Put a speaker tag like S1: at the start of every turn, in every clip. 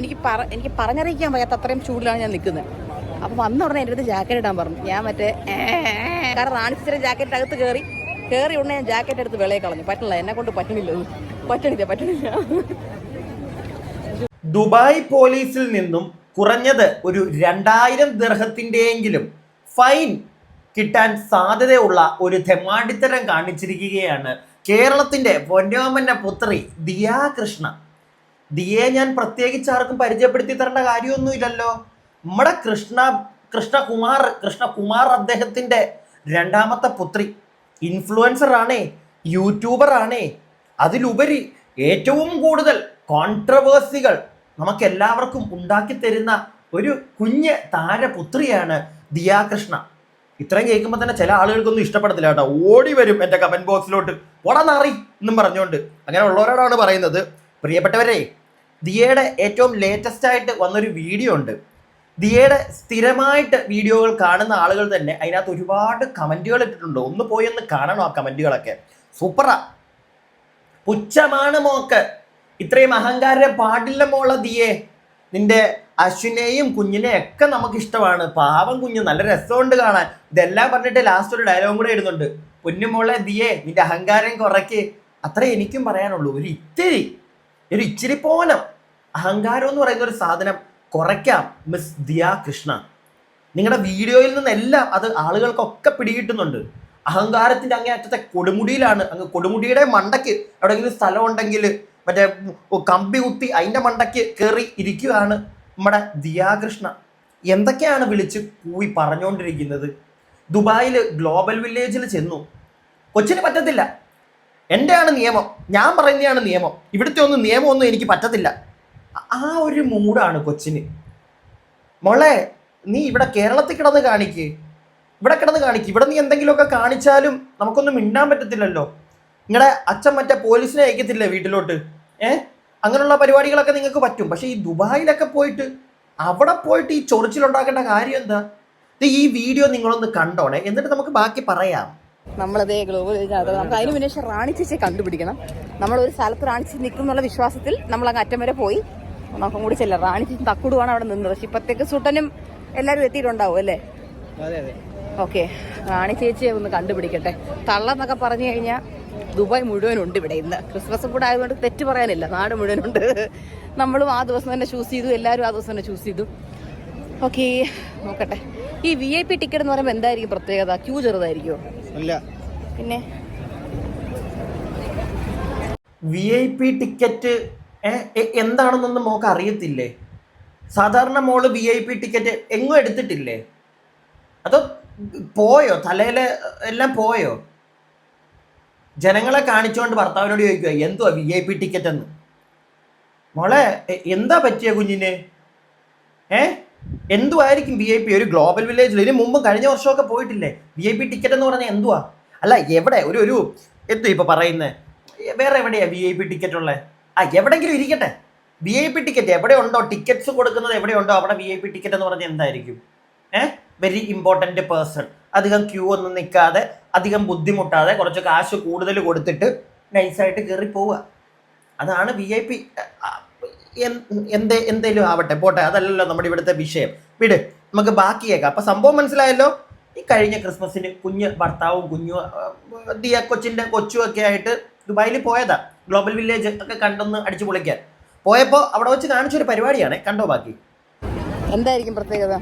S1: എനിക്ക് പറ എനിക്ക് പറഞ്ഞറിയിക്കാൻ വയ്യാത്ത അത്രയും ചൂടിലാണ് ഞാൻ നിൽക്കുന്നത്. അപ്പം വന്ന ഉടനെ എന്റെ അടുത്ത് ജാക്കറ്റ് ഇടാൻ പറഞ്ഞു. ഞാൻ മറ്റേ കാരണം റാണിച്ചിരി ജാക്കറ്റ് അകത്ത് കയറി കയറി ഉടനെ ഞാൻ ജാക്കറ്റ് എടുത്ത് വിളയെ കളഞ്ഞു. പറ്റില്ല എന്നെ കൊണ്ട് പറ്റണില്ല. പറ്റണില്ല പറ്റണില്ല.
S2: ദുബായ് പോലീസിൽ നിന്നും കുറഞ്ഞത് ഒരു രണ്ടായിരം ദർഹത്തിന്റെയെങ്കിലും ഫൈൻ കിട്ടാൻ സാധ്യതയുള്ള ഒരു തെമ്മാടിത്തരം കാണിച്ചിരിക്കുകയാണ് കേരളത്തിന്റെ പൊന്നോമന്ന പുത്രി ദിയാ കൃഷ്ണ ദിയെ ഞാൻ പ്രത്യേകിച്ച് ആർക്കും പരിചയപ്പെടുത്തി തരേണ്ട കാര്യമൊന്നുമില്ലല്ലോ. നമ്മുടെ കൃഷ്ണ കൃഷ്ണകുമാർ കൃഷ്ണകുമാർ അദ്ദേഹത്തിന്റെ രണ്ടാമത്തെ പുത്രി. ഇൻഫ്ലുവൻസർ ആണേ യൂട്യൂബർ ആണേ. അതിലുപരി ഏറ്റവും കൂടുതൽ കോൺട്രവേഴ്സികൾ നമുക്ക് എല്ലാവർക്കും ഉണ്ടാക്കി തരുന്ന ഒരു കുഞ്ഞ് താരപുത്രിയാണ് ദിയാ കൃഷ്ണ ഇത്രയും കേൾക്കുമ്പോൾ തന്നെ ചില ആളുകൾക്കൊന്നും ഇഷ്ടപ്പെടത്തില്ല കേട്ടോ. ഓടി വരും എന്റെ കമന്റ് ബോക്സിലോട്ട് ഓടാ നാറി എന്നും പറഞ്ഞുകൊണ്ട്. അങ്ങനെ ഉള്ളവരോടാണ് പറയുന്നത്. പ്രിയപ്പെട്ടവരെ ദിയയുടെ ഏറ്റവും ലേറ്റസ്റ്റ് ആയിട്ട് വന്നൊരു വീഡിയോ ഉണ്ട്. ദിയയുടെ സ്ഥിരമായിട്ട് വീഡിയോകൾ കാണുന്ന ആളുകൾ തന്നെ അതിനകത്ത് ഒരുപാട് കമന്റുകൾ ഇട്ടിട്ടുണ്ട്. ഒന്ന് പോയി ഒന്ന് കാണണം ആ കമന്റുകളൊക്കെ സൂപ്പറാ പുച്ഛമാണ് മോക്ക്. ഇത്രയും അഹങ്കാരം പാടില്ല മോള ദിയെ. നിന്റെ അശ്വിനെയും കുഞ്ഞിനെയും ഒക്കെ നമുക്ക് ഇഷ്ടമാണ്. പാവം കുഞ്ഞ് നല്ല രസമുണ്ട് കാണാൻ. ഇതെല്ലാം പറഞ്ഞിട്ട് ലാസ്റ്റ് ഒരു ഡയലോഗും കൂടെ ഇടുന്നുണ്ട്. പൊന്നുമോളെ ദിയെ നിന്റെ അഹങ്കാരം കുറയ്ക്ക്. അത്രേ എനിക്കും പറയാനുള്ളൂ. ഒരു ഇത്തിരി ഒരു ഇച്ചിരി പോലും അഹങ്കാരം എന്ന് പറയുന്ന ഒരു സാധനം കുറയ്ക്കാം മിസ് ദിയ കൃഷ്ണ. നിങ്ങളുടെ വീഡിയോയിൽ നിന്നെല്ലാം അത് ആളുകൾക്കൊക്കെ പിടികിട്ടുന്നുണ്ട്. അഹങ്കാരത്തിന്റെ അങ്ങേ അറ്റത്തെ കൊടുമുടിയിലാണ്. അങ്ങ് കൊടുമുടിയുടെ മണ്ടയ്ക്ക് എവിടെയെങ്കിലും സ്ഥലം ഉണ്ടെങ്കിൽ മറ്റേ കമ്പി കുത്തി അതിന്റെ മണ്ടയ്ക്ക് കയറി ഇരിക്കുകയാണ് നമ്മുടെ ദിയാകൃഷ്ണ എന്തൊക്കെയാണ് വിളിച്ച് കൂവി പറഞ്ഞുകൊണ്ടിരിക്കുന്നത് ദുബായിൽ ഗ്ലോബൽ വില്ലേജിൽ ചെന്നു. കൊച്ചിന് പറ്റത്തില്ല. എന്റെയാണ് നിയമം. ഞാൻ പറയുന്നതാണ് നിയമം. ഇവിടുത്തെ ഒന്നും നിയമമൊന്നും എനിക്ക് പറ്റത്തില്ല. ആ- ഒരു മൂഡാണ് കൊച്ചിന്. മോളെ നീ ഇവിടെ കേരളത്തിൽ കിടന്ന് കാണിക്ക്. ഇവിടെ കിടന്ന് കാണിക്ക്. ഇവിടെ നീ എന്തെങ്കിലുമൊക്കെ കാണിച്ചാലും നമുക്കൊന്നും മിണ്ടാൻ പറ്റത്തില്ലല്ലോ. നിങ്ങളുടെ അച്ഛൻ മറ്റേ പോലീസിനെ അയക്കത്തില്ലേ വീട്ടിലോട്ട്? ഏ? അങ്ങനെയുള്ള പരിപാടികളൊക്കെ നിങ്ങൾക്ക് പറ്റും. പക്ഷേ ഈ ദുബായിലൊക്കെ പോയിട്ട് അവിടെ പോയിട്ട് ഈ ചൊറിച്ചിലുണ്ടാക്കേണ്ട കാര്യം എന്താ? ഈ വീഡിയോ നിങ്ങളൊന്ന് കണ്ടോണേ. എന്നിട്ട് നമുക്ക് ബാക്കി പറയാം.
S1: നമ്മളതേ ഗ്ലോബൽ നമുക്ക് അതിന് മുന്നേ റാണി ചേച്ചിയെ കണ്ടുപിടിക്കണം. നമ്മളൊരു സ്ഥലത്ത് റാണി ചേച്ചി നിൽക്കും എന്നുള്ള വിശ്വാസത്തിൽ നമ്മൾ അങ്ങ് അറ്റം വരെ പോയി. നമുക്കും കൂടി ചെല്ലാം. റാണി ചേച്ചി തക്കുടുവാണ് അവിടെ നിന്നത്. പക്ഷെ ഇപ്പത്തേക്ക് സുട്ടനും എല്ലാവരും എത്തിയിട്ടുണ്ടാവും അല്ലേ? ഓക്കെ. റാണി ചേച്ചിയെ ഒന്ന് കണ്ടുപിടിക്കട്ടെ. തള്ളെന്നൊക്കെ പറഞ്ഞു കഴിഞ്ഞാൽ ദുബായ് മുഴുവനുണ്ട് ഇവിടെ ഇന്ന്. ക്രിസ്മസ് കൂടെ ആയതുകൊണ്ട് തെറ്റ് പറയാനില്ല. നാട് മുഴുവനുണ്ട് നമ്മളും ആ ദിവസം തന്നെ ചൂസ് ചെയ്തു. എല്ലാവരും ആ ദിവസം തന്നെ ചൂസ് ചെയ്തു. ഓക്കെ. നോക്കട്ടെ. ഈ വി ഐ പി ടിക്കറ്റ് എന്ന് പറയുമ്പോൾ എന്തായിരിക്കും പ്രത്യേകത? ക്യൂ ചെറുതായിരിക്കുമോ പിന്നെ?
S2: വി ഐ പി ടിക്കറ്റ് എന്താണെന്നൊന്നും മോക്ക് അറിയത്തില്ലേ സാധാരണ മോൾ വി ഐ പി ടിക്കറ്റ് എങ്ങും എടുത്തിട്ടില്ലേ? അതോ പോയോ? തലയിലെ എല്ലാം പോയോ? ജനങ്ങളെ കാണിച്ചുകൊണ്ട് ഭർത്താവിനോട് ചോദിക്കുക എന്തുവാ വി ഐ പി ടിക്കറ്റ് എന്ന്? മോളെ എന്താ പറ്റിയ കുഞ്ഞിന്? ഏ? എന്തുവായിരിക്കും വി ഐ പി ഒരു ഗ്ലോബൽ വില്ലേജിൽ ഇതിന് മുമ്പ് കഴിഞ്ഞ വർഷമൊക്കെ പോയിട്ടില്ലേ? വി ഐ പി ടിക്കറ്റ് എന്ന് പറഞ്ഞാൽ എന്തുവാ? അല്ല എവിടെ? ഒരു ഒരു എന്തു ഇപ്പൊ പറയുന്നത് വേറെ എവിടെയാ വി ഐ പി ടിക്കറ്റ് ഉള്ളത് ആ എവിടെങ്കിലും ഇരിക്കട്ടെ. വി ഐ പി ടിക്കറ്റ് എവിടെ ഉണ്ടോ? ടിക്കറ്റ്സ് കൊടുക്കുന്നത് എവിടെ ഉണ്ടോ? അവിടെ വി ഐ പി ടിക്കറ്റ് എന്ന് പറഞ്ഞാൽ എന്തായിരിക്കും? ഏഹ് വെരി ഇമ്പോർട്ടന്റ് പേഴ്സൺ അധികം ക്യൂ ഒന്നും നിൽക്കാതെ അധികം ബുദ്ധിമുട്ടാതെ കുറച്ച് കാശ് കൂടുതൽ കൊടുത്തിട്ട് നൈസായിട്ട് കയറി പോവുക. അതാണ് വി ഐ പി എന്തേ എന്തേലും ആവട്ടെ പോട്ടെ അതല്ലല്ലോ നമ്മുടെ ഇവിടുത്തെ വിഷയം. വിട് നമുക്ക് ബാക്കിയേക്കാം. അപ്പം സംഭവം മനസ്സിലായല്ലോ? ഈ കഴിഞ്ഞ ക്രിസ്മസിന് കുഞ്ഞ് ഭർത്താവും കുഞ്ഞു ദിയ കൊച്ചിന്റെ കൊച്ചും ഒക്കെ ആയിട്ട് ദുബായിൽ പോയതാ. ഗ്ലോബൽ വില്ലേജ് ഒക്കെ കണ്ടൊന്ന് അടിച്ചു പൊളിക്കാൻ. പോയപ്പോൾ അവിടെ വെച്ച് കാണിച്ചൊരു പരിപാടിയാണ്. കണ്ടോ ബാക്കി?
S1: എന്തായിരിക്കും പ്രത്യേകത?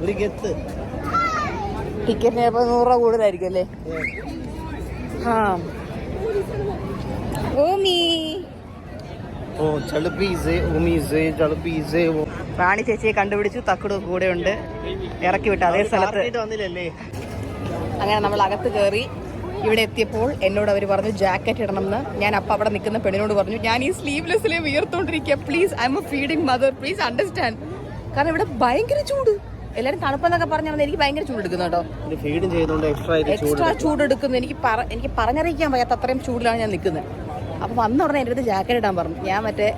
S3: ഒരു ഗെത്ത്.
S1: ടിക്കറ്റിന് ചിലപ്പോൾ നൂറ് രൂപ കൂടുതലായിരിക്കും അല്ലേ? ആ. ഓമി
S3: ഓ ചളുപ്പീസ് ഉമീസ് ഓ
S1: റാണി ചേച്ചിയെ കണ്ടുപിടിച്ചു തക്കുട് കൂടെ ഉണ്ട്. ഇറക്കി വിട്ടു അതേ സ്ഥലത്ത്. അങ്ങനെ നമ്മൾ അകത്ത് കയറി ഇവിടെ എത്തിയപ്പോൾ എന്നോട് അവർ പറഞ്ഞു ജാക്കറ്റ് ഇടണമെന്ന്. ഞാൻ അപ്പം അവിടെ നിൽക്കുന്ന പെണ്ണിനോട് പറഞ്ഞു ഞാൻ ഈ സ്ലീവ്ലെസ്സിലെ വിയർത്തോണ്ടിരിക്കുക please I'm a feeding mother please understand കാരണം ഇവിടെ ഭയങ്കര ചൂട്. എല്ലാരും തണുപ്പെന്നൊക്കെ പറഞ്ഞാൽ എനിക്ക് ഭയങ്കര ചൂട് എടുക്കുന്നു കേട്ടോ.
S3: എക്സ്ട്രാ ആയിട്ട് ചൂട്
S1: എക്സ്ട്രാ എടുക്കുന്നു. എനിക്ക് എനിക്ക് പറഞ്ഞറിയിക്കാൻ വയ്യാത്ത അത്രയും ചൂടിലാണ് ഞാൻ നിൽക്കുന്നത്. അപ്പോൾ വന്ന ഉടനെ എന്റെ അടുത്ത് ജാക്കറ്റ് ഇടാൻ പറഞ്ഞു. ഞാൻ മറ്റേ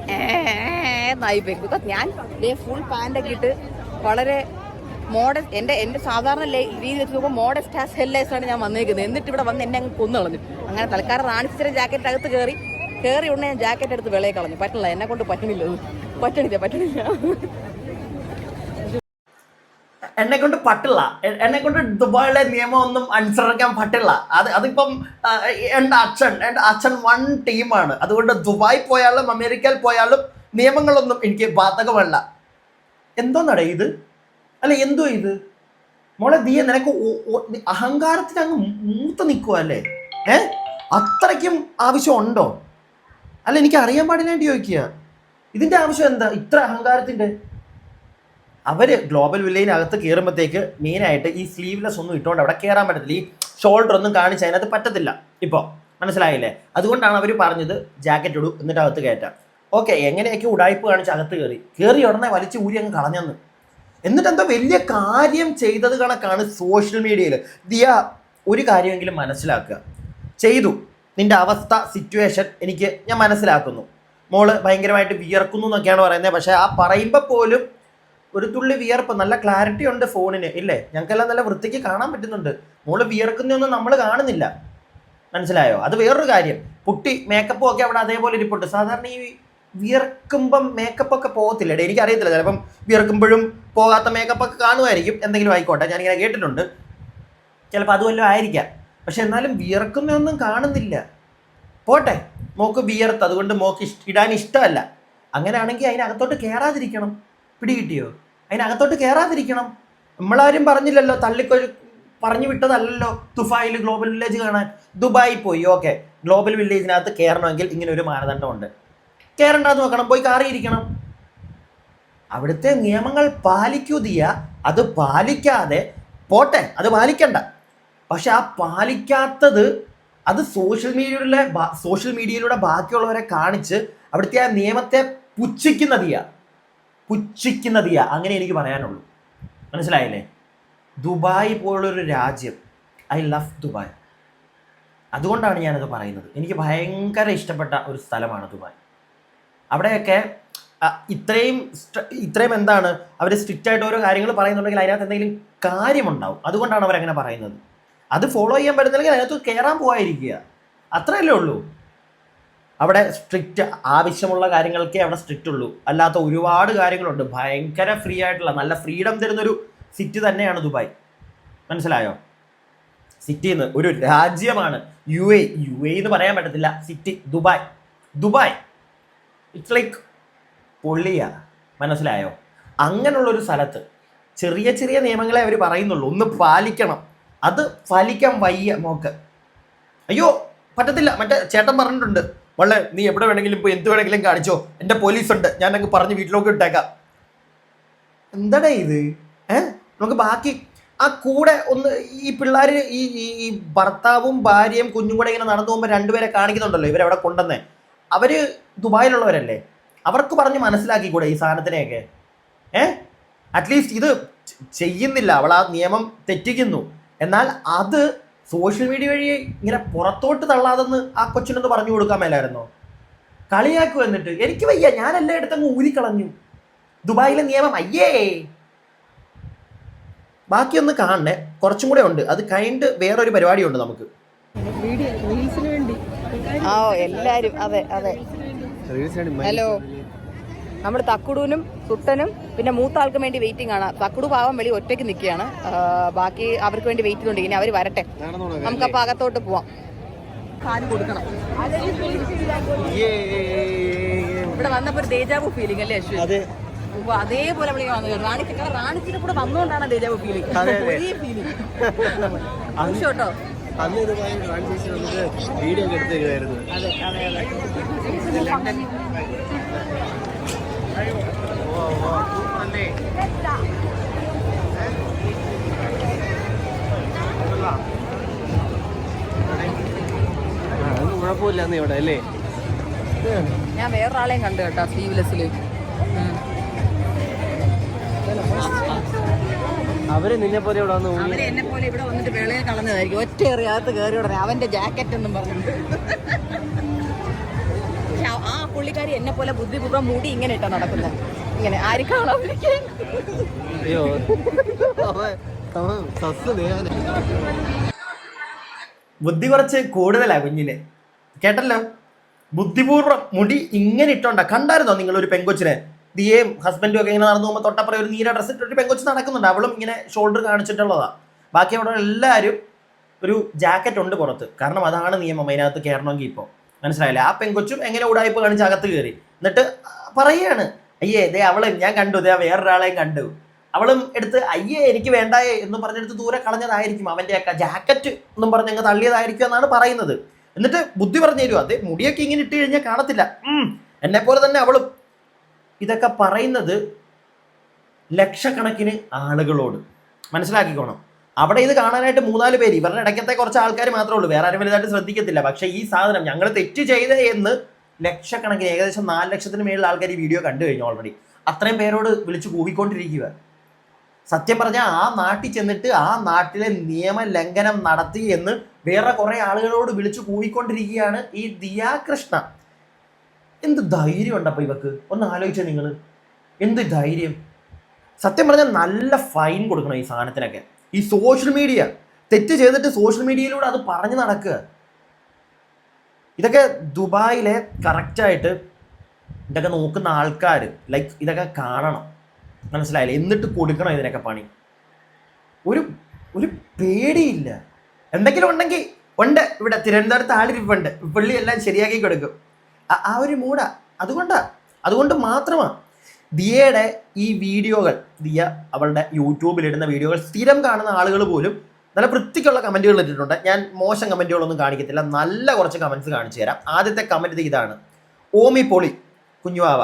S1: നായിപ്പോയി ബിക്കോസ് ഞാൻ ഫുൾ പാന്റൊക്കെ ഇട്ട് വളരെ മോഡൽ എന്റെ എന്റെ സാധാരണ രീതി വെച്ച് നോക്കുമ്പോൾ മോഡസ്റ്റ് ആസ് ഹെല്ലേഴ്സാണ് ഞാൻ വന്നേക്കുന്നത്. എന്നിട്ട് ഇവിടെ വന്ന് എന്നെ അങ്ങ് കൊന്നു കളഞ്ഞു. അങ്ങനെ തൽക്കാലം റാണിച്ചിര ജാക്കറ്റ് അകത്ത് കയറി കയറി ഉടനെ ഞാൻ ജാക്കറ്റ് എടുത്ത് വിളയെ കളഞ്ഞു. പറ്റില്ല എന്നെ കൊണ്ട് പറ്റണില്ല. പറ്റണില്ല പറ്റണില്ല.
S2: എന്നെ കൊണ്ട് പറ്റില്ല. എന്നെ കൊണ്ട് ദുബായിലെ നിയമം ഒന്നും അനുസരിക്കാൻ പറ്റില്ല. അത് അതിപ്പം എന്റെ അച്ഛൻ എന്റെ അച്ഛൻ വൺ ടീമാണ്. അതുകൊണ്ട് ദുബായ് പോയാലും അമേരിക്കയിൽ പോയാലും നിയമങ്ങളൊന്നും എനിക്ക് ബാധകമല്ല. എന്തോന്നടേ ഇത്? അല്ല എന്തോ ഇത്? മോളെ ദിയ നിനക്ക് അഹങ്കാരത്തിന് അങ്ങ് മൂത്ത് നിൽക്കുക അല്ലേ? ഏ? അത്രയ്ക്കും ആവശ്യമുണ്ടോ അല്ല എനിക്ക് അറിയാൻ പാടില്ലാണ്ട് ചോദിക്കുക ഇതിന്റെ ആവശ്യം എന്താ? ഇത്ര അഹങ്കാരത്തിന്റെ? അവർ ഗ്ലോബൽ വില്ലേജിനകത്ത് കയറുമ്പോഴത്തേക്ക് മെയിനായിട്ട് ഈ സ്ലീവ്ലെസ് ഒന്നും ഇട്ടുകൊണ്ട് അവിടെ കയറാൻ പറ്റത്തില്ല. ഈ ഷോൾഡർ ഒന്നും കാണിച്ച് അതിനകത്ത് പറ്റത്തില്ല. ഇപ്പോൾ മനസ്സിലായില്ലേ? അതുകൊണ്ടാണ് അവർ പറഞ്ഞത് ജാക്കറ്റ് ഇടൂ എന്നിട്ട് അകത്ത് കയറ്റാം ഓക്കെ എങ്ങനെയൊക്കെ ഉടായ്പ് കാണിച്ച് അകത്ത് കയറി കയറി ഉടനെ വലിച്ചു ഊരി അങ്ങ് കളഞ്ഞെന്ന്. എന്നിട്ട് എന്തോ വലിയ കാര്യം ചെയ്തത് കണക്കാണ് സോഷ്യൽ മീഡിയയിൽ ദിയ ഒരു കാര്യമെങ്കിലും മനസ്സിലാക്കുക. ചെയ്തു. നിന്റെ അവസ്ഥ സിറ്റുവേഷൻ എനിക്ക് ഞാൻ മനസ്സിലാക്കുന്നു. മോൾ ഭയങ്കരമായിട്ട് വിയർക്കുന്നു എന്നൊക്കെയാണ് പറയുന്നത്. പക്ഷേ ആ പറയുമ്പോൾ പോലും ഒരു തുള്ളി വിയർപ്പ് നല്ല ക്ലാരിറ്റി ഉണ്ട് ഫോണിന്. ഇല്ലേ? ഞങ്ങൾക്കെല്ലാം നല്ല വൃത്തിക്ക് കാണാൻ പറ്റുന്നുണ്ട്. മോൾ വിയർക്കുന്നൊന്നും നമ്മൾ കാണുന്നില്ല. മനസ്സിലായോ? അത് വേറൊരു കാര്യം. പുട്ടി മേക്കപ്പും ഒക്കെ അവിടെ അതേപോലെ ഇരിപ്പുണ്ട്. സാധാരണ ഈ വിയർക്കുമ്പം മേക്കപ്പ് ഒക്കെ പോകത്തില്ല. എനിക്ക് അറിയത്തില്ല ചിലപ്പം വിയർക്കുമ്പോഴും പോകാത്ത മേക്കപ്പ് ഒക്കെ കാണുമായിരിക്കും. എന്തെങ്കിലും ആയിക്കോട്ടെ ഞാനിങ്ങനെ കേട്ടിട്ടുണ്ട്. ചിലപ്പോൾ അതുമല്ലോ ആയിരിക്കാം. പക്ഷെ എന്നാലും വിയർക്കുന്നൊന്നും കാണുന്നില്ല. പോട്ടെ. മോക്ക് വിയർത്ത്. അതുകൊണ്ട് മോക്ക് ഇഷ്ട ഇടാൻ ഇഷ്ടമല്ല. അങ്ങനെയാണെങ്കിൽ അതിനകത്തോട്ട് കയറാതിരിക്കണം പിടികിട്ടിയോ? അതിനകത്തോട്ട് കയറാതിരിക്കണം നമ്മളാരും പറഞ്ഞില്ലല്ലോ തള്ളിക്കൊരു പറഞ്ഞു വിട്ടതല്ലല്ലോ തുഫായിൽ ഗ്ലോബൽ വില്ലേജ് കാണാൻ. ദുബായി പോയി ഓക്കെ. ഗ്ലോബൽ വില്ലേജിനകത്ത് കയറണമെങ്കിൽ ഇങ്ങനെ ഒരു മാനദണ്ഡമുണ്ട്. കയറണ്ടാന്ന് നോക്കണം പോയി കാറിയിരിക്കണം അവിടുത്തെ നിയമങ്ങൾ പാലിക്കൂ ദിയ അത് പാലിക്കാതെ പോട്ടെ അത് പാലിക്കണ്ട. പക്ഷെ ആ പാലിക്കാത്തത് അത് സോഷ്യൽ മീഡിയയിലെ സോഷ്യൽ മീഡിയയിലൂടെ ബാക്കിയുള്ളവരെ കാണിച്ച് അവിടുത്തെ ആ നിയമത്തെ പുച്ഛിക്കുന്ന ദിയ പുച്ഛിക്കുന്ന ദിയ അങ്ങനെ എനിക്ക് പറയാനുള്ളൂ. മനസ്സിലായില്ലേ? ദുബായ് പോലുള്ളൊരു രാജ്യം. I love Dubai. അതുകൊണ്ടാണ് ഞാനത് പറയുന്നത്. എനിക്ക് ഭയങ്കര ഇഷ്ടപ്പെട്ട ഒരു സ്ഥലമാണ് ദുബായ്. അവിടെയൊക്കെ ഇത്രയും ഇത്രയും എന്താണ് അവർ സ്ട്രിക്റ്റ് ആയിട്ട് ഓരോ കാര്യങ്ങൾ പറയുന്നുണ്ടെങ്കിൽ അതിനകത്ത് എന്തെങ്കിലും കാര്യമുണ്ടാവും. അതുകൊണ്ടാണ് അവരങ്ങനെ പറയുന്നത്. അത് ഫോളോ ചെയ്യാൻ പറ്റുന്നില്ലെങ്കിൽ അതിനകത്ത് കയറാൻ പോകാതിരിക്കുക അത്രയല്ലേ ഉള്ളൂ. അവിടെ സ്ട്രിക്റ്റ് ആവശ്യമുള്ള കാര്യങ്ങൾക്കേ അവിടെ സ്ട്രിക്റ്റ് ഉള്ളൂ. അല്ലാത്ത ഒരുപാട് കാര്യങ്ങളുണ്ട്. ഭയങ്കര ഫ്രീ ആയിട്ടുള്ള നല്ല ഫ്രീഡം തരുന്നൊരു സിറ്റി തന്നെയാണ് ദുബായ്. മനസ്സിലായോ? സിറ്റിന്ന് ഒരു രാജ്യമാണ് യു എ. യു എ എന്ന് പറയാൻ പറ്റത്തില്ല. City Dubai. Dubai. It's like പൊള്ളിയ. മനസ്സിലായോ? അങ്ങനെയുള്ളൊരു സ്ഥലത്ത് ചെറിയ ചെറിയ നിയമങ്ങളെ അവർ പറയുന്നുള്ളൂ. ഒന്ന് പാലിക്കണം. അത് പാലിക്കാൻ വയ്യ മോക്ക്. അയ്യോ പറ്റത്തില്ല. മറ്റേ ചേട്ടൻ പറഞ്ഞിട്ടുണ്ട്. വള്ളേ നീ എവിടെ വേണമെങ്കിലും പോയി എന്ത് വേണമെങ്കിലും കാണിച്ചോ. എന്റെ പോലീസ് ഉണ്ട് ഞാൻ അങ്ങ് പറഞ്ഞ് വീട്ടിലോട്ട് ഇട്ടേക്കാം എന്താടാ ഇത്? ഏ? നമുക്ക് ബാക്കി ആ കൂടെ ഒന്ന് ഈ പിള്ളേർ ഈ ഈ ഭർത്താവും ഭാര്യയും കുഞ്ഞും കൂടെ ഇങ്ങനെ നടന്നു പോകുമ്പോൾ രണ്ടുപേരെ കാണിക്കുന്നുണ്ടല്ലോ ഇവരവിടെ കൊണ്ടുവന്നേ. അവർ ദുബായിലുള്ളവരല്ലേ? അവർക്ക് പറഞ്ഞ് മനസ്സിലാക്കിക്കൂടെ ഈ സാധനത്തിനെയൊക്കെ? ഏ? അറ്റ്ലീസ്റ്റ് ഇത് ചെയ്യുന്നില്ല. അവൾ ആ നിയമം തെറ്റിക്കുന്നു. എന്നാൽ അത് സോഷ്യൽ മീഡിയ വഴി ഇങ്ങനെ പുറത്തോട്ട് തള്ളാതെന്ന് ആ കൊച്ചിനൊന്ന് പറഞ്ഞു കൊടുക്കാൻ മേലായിരുന്നോ? കളിയാക്കു എന്നിട്ട്. എനിക്ക് വയ്യ ഞാൻ എല്ലായിടത്തും അങ്ങ് ഊരിക്കളഞ്ഞു. ദുബായിലെ നിയമം അയ്യേ! ബാക്കിയൊന്ന് കാണണേ. കുറച്ചും കൂടെ ഉണ്ട്. അത് കഴിഞ്ഞിട്ട് വേറൊരു പരിപാടിയുണ്ട് നമുക്ക്.
S1: ഓ എല്ലാരും അതെ അതെ. ഹലോ. നമ്മൾ തക്കുടൂനും സുട്ടനും പിന്നെ മൂത്ത ആൾക്കും വേണ്ടി വെയിറ്റിംഗ് ആണ്. തക്കുടു പാവം വെളി ഒറ്റയ്ക്ക് നിൽക്കുകയാണ്. ബാക്കി അവർക്ക് വേണ്ടി വെയിറ്റ് ചെയ്തുകൊണ്ട് ഇനി അവർ വരട്ടെ. നമുക്ക് അപ്പൊ അകത്തോട്ട് പോവാം. കൊടുക്കണം. ഇവിടെ വന്നപ്പോ ഒരു ദേജാവു ഫീലിംഗ് അല്ലേ അശ്വിൻ? അതേപോലെ വിളിക്കാൻ വന്നത് റാണിക്ക് റാണിച്ചിന്റെ കൂടെ വന്നുകൊണ്ടാണ് ദേജാവു ഫീലിംഗ്
S3: അതെ, അതെ.
S1: ഒരേ ഫീലിംഗ് കേട്ടോ.
S3: അന്ന് ഇതുമായി ട്രാൻസിഷൻ നമുക്ക് വീഡിയോ ഒക്കെ എടുത്ത് തരുമായിരുന്നു
S1: അതെ അതെ അതെ
S3: അതൊന്നും കുഴപ്പമില്ല അന്ന് ഇവിടെ അല്ലേ
S1: ഞാൻ വേറൊരാളെയും കണ്ടു കേട്ടോ സ്ലീവ്ലെസ്സിൽ
S3: അവർ നിന്നെ പോലെ ഇവിടെ വന്ന്
S1: അവർ എന്നെ പോലെ ഇവിടെ വന്നിട്ട് വെളയിൽ കളഞ്ഞതായിരിക്കും. ഒറ്റ എറിയകത്ത് കയറി ഉടനെ അവന്റെ ജാക്കറ്റ് എന്നും പറഞ്ഞിട്ട്. പക്ഷെ ആ- പുള്ളിക്കാരി എന്നെ പോലെ ബുദ്ധിപൂർവം മൂടി ഇങ്ങനെ ഇട്ടാ നടക്കുന്നത് ഇങ്ങനെ. ആരും കാണാൻ
S2: ബുദ്ധി കുറച്ച് കൂടുതലാ കുഞ്ഞിന്. കേട്ടല്ലോ? ബുദ്ധിപൂർവം മുടി ഇങ്ങനെ ഇട്ടോണ്ട. കണ്ടായിരുന്നോ നിങ്ങൾ ഒരു പെങ്കൊച്ചിനെ? ദിയേം ഹസ്ബൻഡും ഒക്കെ ഇങ്ങനെ നടന്നു പോകുമ്പോൾ തൊട്ടപ്പുറം ഒരു നീര ഡ്രസ്സ് ഇട്ടൊരു പെങ്കൊച്ച് നടക്കുന്നുണ്ട്. അവളും ഇങ്ങനെ ഷോൾഡർ കാണിച്ചിട്ടുള്ളതാ. ബാക്കി അവിടെ എല്ലാവരും ഒരു ജാക്കറ്റ് ഉണ്ട് പുറത്ത്. കാരണം അതാണ് നിയമം. അതിനകത്ത് കയറണമെങ്കിൽ ഇപ്പോൾ മനസ്സിലായില്ലേ? ആ പെങ്കൊച്ചും എങ്ങനെ ഉടായ്പ കാണിച്ച് അകത്ത് കയറി? എന്നിട്ട് പറയാണ് അയ്യേ ദേ അവളെ ഞാൻ കണ്ടു ദേ വേറൊരാളെയും കണ്ടു. അവളും എടുത്ത് അയ്യേ എനിക്ക് വേണ്ടായേ എന്ന് പറഞ്ഞെടുത്ത് ദൂരെ കളഞ്ഞതായിരിക്കും അവന്റെ ഒക്കെ ജാക്കറ്റ് എന്നും പറഞ്ഞ് അങ്ങ് തള്ളിയതായിരിക്കും എന്നാണ് പറയുന്നത്. എന്നിട്ട് ബുദ്ധി പറഞ്ഞു തരുമോ അതെ മുടിയൊക്കെ ഇങ്ങനെ ഇട്ട് കഴിഞ്ഞാൽ കാണത്തില്ല. എന്നെ പോലെ തന്നെ അവളും. ഇതൊക്കെ പറയുന്നത് ലക്ഷക്കണക്കിന് ആളുകളോട്. മനസ്സിലാക്കിക്കോണം. അവിടെ ഇത് കാണാനായിട്ട് മൂന്നാൽ പേര്. ഇവരുടെ ഇടയ്ക്കത്തെ കുറച്ച് ആൾക്കാർ മാത്രമേ ഉള്ളൂ. വേറെ ആരും വലുതായിട്ട് ശ്രദ്ധിക്കത്തില്ല. പക്ഷേ ഈ സാധനം ഞങ്ങൾ തെറ്റ് ചെയ്തേ എന്ന് ലക്ഷക്കണക്കിന് ഏകദേശം നാല് ലക്ഷത്തിന് മേളിൽ ആൾക്കാർ ഈ വീഡിയോ കണ്ടു കഴിഞ്ഞു ഓൾറെഡി അത്രയും പേരോട് വിളിച്ച് കൂവിക്കൊണ്ടിരിക്കുക. സത്യം പറഞ്ഞാൽ ആ നാട്ടിൽ ചെന്നിട്ട് ആ നാട്ടിലെ നിയമലംഘനം നടത്തി എന്ന് വേറെ കുറെ ആളുകളോട് വിളിച്ച് കൂവിക്കൊണ്ടിരിക്കുകയാണ് ഈ ദിയാകൃഷ്ണ എന്ത് ധൈര്യം ഉണ്ടപ്പോ ഇവക്ക്? ഒന്ന് ആലോചിച്ചോ നിങ്ങൾ എന്ത് ധൈര്യം? സത്യം പറഞ്ഞാൽ നല്ല ഫൈൻ കൊടുക്കണം ഈ സാധനത്തിനൊക്കെ. ഈ സോഷ്യൽ മീഡിയ തെറ്റ് ചെയ്തിട്ട് സോഷ്യൽ മീഡിയയിലൂടെ അത് പറഞ്ഞു നടക്കുക. ഇതൊക്കെ ദുബായിലെ കറക്റ്റായിട്ട് ഇതൊക്കെ നോക്കുന്ന ആൾക്കാർ ലൈക്ക് ഇതൊക്കെ കാണണം. മനസ്സിലായില്ലേ? എന്നിട്ട് കൊടുക്കണം ഇതിനൊക്കെ പണി. ഒരു ഒരു പേടിയില്ല. എന്തെങ്കിലും ഉണ്ടെങ്കിൽ ഉണ്ട്. ഇവിടെ തിരുവനന്തപുരത്ത് ആളിരിപ്പുണ്ട്. പുള്ളി എല്ലാം ശരിയാക്കി കൊടുക്കും. ആ- ഒരു മൂടാ അതുകൊണ്ടാ. അതുകൊണ്ട് മാത്രമാണ് ദിയയുടെ ഈ വീഡിയോകൾ ദിയ അവളുടെ യൂട്യൂബിൽ ഇടുന്ന വീഡിയോകൾ സ്ഥിരം കാണുന്ന ആളുകൾ പോലും നല്ല വൃത്തിക്കുള്ള കമന്റുകൾ ഇട്ടിട്ടുണ്ട്. ഞാൻ മോശം കമന്റുകളൊന്നും കാണിക്കത്തില്ല. നല്ല കുറച്ച് കമന്റ്സ് കാണിച്ചു തരാം. ആദ്യത്തെ കമന്റ് ഇതാണ്. ഓമി പൊളി കുഞ്ഞുവാവ.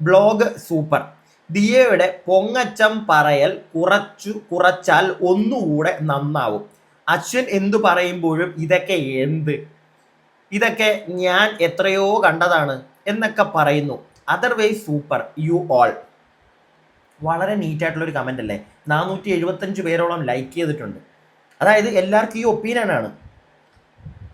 S2: Blog super. ദിയയുടെ പൊങ്ങച്ചം പറയൽ കുറച്ചു കുറച്ചാൽ ഒന്നുകൂടെ നന്നാവും. അശ്വൻ എന്തു പറയുമ്പോഴും ഇതൊക്കെ എന്ത്? ഇതൊക്കെ ഞാൻ എത്രയോ കണ്ടതാണ് എന്നൊക്കെ പറയുന്നു. അതർവൈസ് സൂപ്പർ യു ഓൾ വളരെ നീറ്റായിട്ടുള്ള ഒരു കമന്റ് അല്ലേ? നാനൂറ്റി എഴുപത്തഞ്ച് പേരോളം ലൈക്ക് ചെയ്തിട്ടുണ്ട്. അതായത് എല്ലാവർക്കും ഈ ഒപ്പീനിയൻ ആണ്.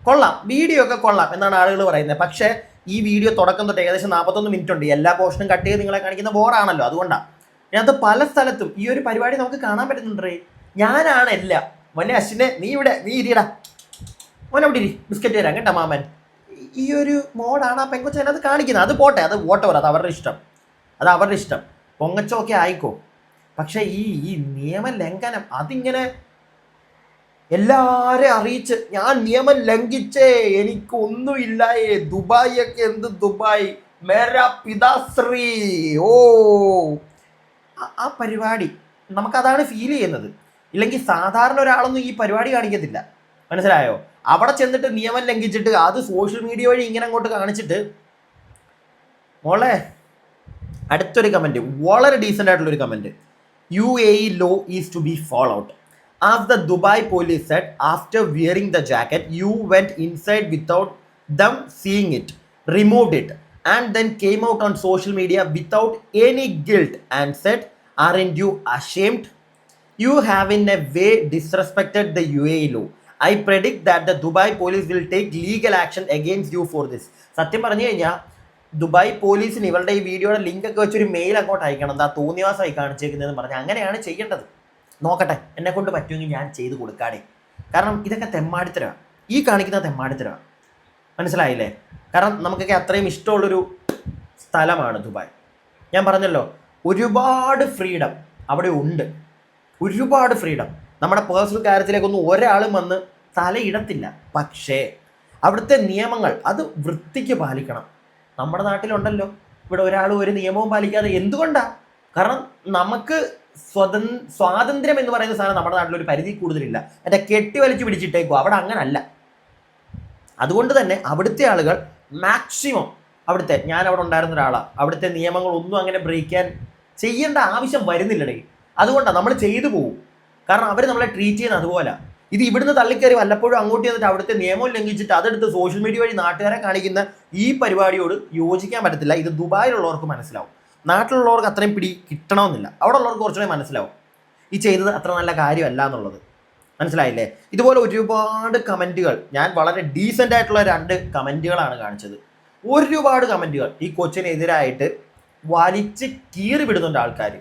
S2: കൊള്ളാം. വീഡിയോ ഒക്കെ കൊള്ളാം എന്നാണ് ആളുകൾ പറയുന്നത്. പക്ഷേ ഈ വീഡിയോ തുടക്കം തൊട്ട് ഏകദേശം നാൽപ്പത്തൊന്ന് മിനിറ്റ് ഉണ്ട്. എല്ലാ പോർഷനും കട്ട് ചെയ്ത് നിങ്ങളെ കാണിക്കുന്ന ബോറാണല്ലോ അതുകൊണ്ടാണ് ഞാനത് പല സ്ഥലത്തും ഈ ഒരു പരിപാടി നമുക്ക് കാണാൻ പറ്റുന്നുണ്ടേ ഞാനാണ് എല്ലാം. മോനെ അശ്വിനെ നീ ഇവിടെ നീ ഇരിയടാ. മോനെ അവിടെ ഇരി. ബിസ്ക്കറ്റ് തരാം കേട്ടോ മാമൻ. ഈ ഒരു മോഡാണ് ആ പെങ്കൊച്ച അതിനകത്ത് കാണിക്കുന്നത്. അത് പോട്ടെ അത് വോട്ടവർ അത് അവരുടെ ഇഷ്ടം. അത് അവരുടെ ഇഷ്ടം. പൊങ്ങച്ചമൊക്കെ ആയിക്കോ. പക്ഷേ ഈ ഈ നിയമലംഘനം അതിങ്ങനെ എല്ലാവരെയും അറിയിച്ച് ഞാൻ നിയമം ലംഘിച്ചേ എനിക്കൊന്നുമില്ലായേ ദുബായി ഒക്കെ എന്ത് ദുബായ്? മേരാ പിതാശ്രീ. ഓ. ആ പരിപാടി നമുക്കതാണ് ഫീൽ ചെയ്യുന്നത്. ഇല്ലെങ്കിൽ സാധാരണ ഒരാളൊന്നും ഈ പരിപാടി കാണിക്കത്തില്ല. മനസ്സിലായോ? അവിടെ ചെന്നിട്ട് നിയമം ലംഘിച്ചിട്ട് അത് സോഷ്യൽ മീഡിയ വഴി ഇങ്ങനെ അങ്ങോട്ട് കാണിച്ചിട്ട് മോളെ അടുത്തൊരു കമന്റ് വളരെ ഡീസന്റ് ആയിട്ടുള്ള ഒരു comment U A law is to be follow out as the Dubai police said after wearing the jacket you went inside without them seeing it removed it and then came out on social media without any guilt and said are in you ashamed you have in a way way the U A law. I predict that the Dubai police will take legal action against you for this സത്യം പറഞ്ഞു കഴിഞ്ഞാൽ Dubai പോലീസിന് ഇവളുടെ ഈ വീഡിയോയുടെ link ഒക്കെ വെച്ചൊരു mail അങ്ങോട്ട് അയക്കണം. എന്താ തോന്നിവാസമായി കാണിച്ചേക്കുന്നതെന്ന് പറഞ്ഞ് അങ്ങനെയാണ് ചെയ്യേണ്ടത്. നോക്കട്ടെ എന്നെ കൊണ്ട് പറ്റുമെങ്കിൽ ഞാൻ ചെയ്ത് കൊടുക്കാടേ. കാരണം ഇതൊക്കെ തെമ്മാടിത്തരമാണ് ഈ കാണിക്കുന്ന തെമ്മാടിത്തരമാണ് മനസ്സിലായില്ലേ? കാരണം നമുക്കൊക്കെ അത്രയും ഇഷ്ടമുള്ളൊരു സ്ഥലമാണ് ദുബായ്. ഞാൻ പറഞ്ഞല്ലോ ഒരുപാട് ഫ്രീഡം അവിടെ ഉണ്ട്. ഒരുപാട് ഫ്രീഡം. നമ്മുടെ പേഴ്സണൽ കാര്യത്തിലേക്കൊന്നും ഒരാളും വന്ന് തലയിടത്തില്ല. പക്ഷേ അവിടുത്തെ നിയമങ്ങൾ അത് വൃത്തിക്ക് പാലിക്കണം. നമ്മുടെ നാട്ടിലുണ്ടല്ലോ. ഇവിടെ ഒരാൾ ഒരു നിയമവും പാലിക്കാതെ എന്തുകൊണ്ടാണ് കാരണം നമുക്ക് സ്വതൻ സ്വാതന്ത്ര്യം എന്ന് പറയുന്ന സാധനം നമ്മുടെ നാട്ടിൽ ഒരു പരിധി കൂടുതലില്ല. മറ്റേ കെട്ടി വലിച്ചു പിടിച്ചിട്ടേക്കോ അവിടെ അങ്ങനല്ല. അതുകൊണ്ട് തന്നെ അവിടുത്തെ ആളുകൾ മാക്സിമം അവിടുത്തെ ഞാൻ അവിടെ ഉണ്ടായിരുന്ന ഒരാളാണ് അവിടുത്തെ നിയമങ്ങളൊന്നും അങ്ങനെ ബ്രേക്ക് ചെയ്യാൻ ചെയ്യേണ്ട ആവശ്യം വരുന്നില്ലടേ. അതുകൊണ്ടാണ് നമ്മൾ ചെയ്തു പോകും കാരണം അവർ നമ്മളെ ട്രീറ്റ് ചെയ്യുന്നത് അതുപോലെ. ഇത് ഇവിടുന്ന് തള്ളിക്കയറി വല്ലപ്പോഴും അങ്ങോട്ട് ചെന്നിട്ട് അവിടുത്തെ നിയമം ലംഘിച്ചിട്ട് അതെടുത്ത് സോഷ്യൽ മീഡിയ വഴി നാട്ടുകാരെ കാണിക്കുന്ന ഈ പരിപാടിയോട് യോജിക്കാൻ പറ്റത്തില്ല. ഇത് ദുബായിലുള്ളവർക്ക് മനസ്സിലാവും. നാട്ടിലുള്ളവർക്ക് അത്രയും പിടി കിട്ടണമെന്നില്ല. അവിടെ ഉള്ളവർക്ക് കുറച്ചുകൂടെ മനസ്സിലാവും. ഈ ചെയ്തത് അത്ര നല്ല കാര്യമല്ല എന്നുള്ളത്. മനസ്സിലായില്ലേ? ഇതുപോലെ ഒരുപാട് കമന്റുകൾ ഞാൻ വളരെ ഡീസന്റ് ആയിട്ടുള്ള രണ്ട് കമന്റുകളാണ് കാണിച്ചത്. ഒരുപാട് കമന്റുകൾ ഈ കൊച്ചിനെതിരായിട്ട് വലിച്ച് കീറി വിടുന്നുണ്ട് ആൾക്കാർ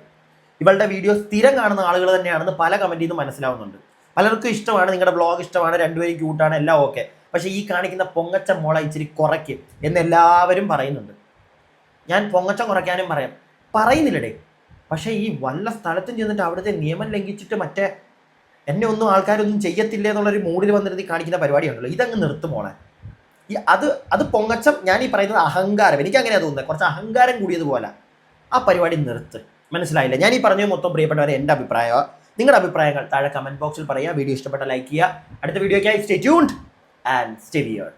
S2: ഇവളുടെ വീഡിയോ സ്ഥിരം കാണുന്ന ആളുകൾ തന്നെയാണെന്ന് പല കമന്റിൽ നിന്ന് മനസ്സിലാവുന്നുണ്ട്. പലർക്കും ഇഷ്ടമാണ് നിങ്ങളുടെ ബ്ലോഗ് ഇഷ്ടമാണ് രണ്ടുപേരും ക്യൂട്ടാണ് എല്ലാം ഓക്കെ പക്ഷേ ഈ കാണിക്കുന്ന പൊങ്ങച്ച മോള ഇച്ചിരി കുറയ്ക്ക് എന്ന് എല്ലാവരും പറയുന്നുണ്ട്. ഞാൻ പൊങ്ങച്ചം കുറയ്ക്കാനും പറയാം. പറയുന്നില്ലടേ. പക്ഷേ ഈ വല്ല സ്ഥലത്തും ചെന്നിട്ട് അവിടുത്തെ നിയമം ലംഘിച്ചിട്ട് മറ്റേ എന്നെ ഒന്നും ആൾക്കാരൊന്നും ചെയ്യത്തില്ല എന്നുള്ളൊരു മൂഡിൽ വന്നിരുന്ന് കാണിക്കുന്ന പരിപാടിയുണ്ടല്ലോ. ഇതങ്ങ് നിർത്തും മോളെ. ഈ അത് അത് പൊങ്ങച്ചം ഞാൻ ഈ പറയുന്നത് അഹങ്കാരം. എനിക്ക് അങ്ങനെയാണ് തോന്നുന്നത്. കുറച്ച് അഹങ്കാരം കൂടിയതുപോലെ ആ പരിപാടി നിർത്ത്. മനസ്സിലായില്ല. ഞാൻ ഈ പറഞ്ഞു മൊത്തം പ്രിയപ്പെട്ടവരെ എന്റെ അഭിപ്രായമാണ് നിങ്ങളുടെ അഭിപ്രായങ്ങൾ താഴെ കമന്റ് ബോക്സിൽ പറയുക. വീഡിയോ ഇഷ്ടപ്പെട്ട ലൈക്ക് ചെയ്യുക. അടുത്ത വീഡിയോയ്ക്കായി stay tuned and stay weird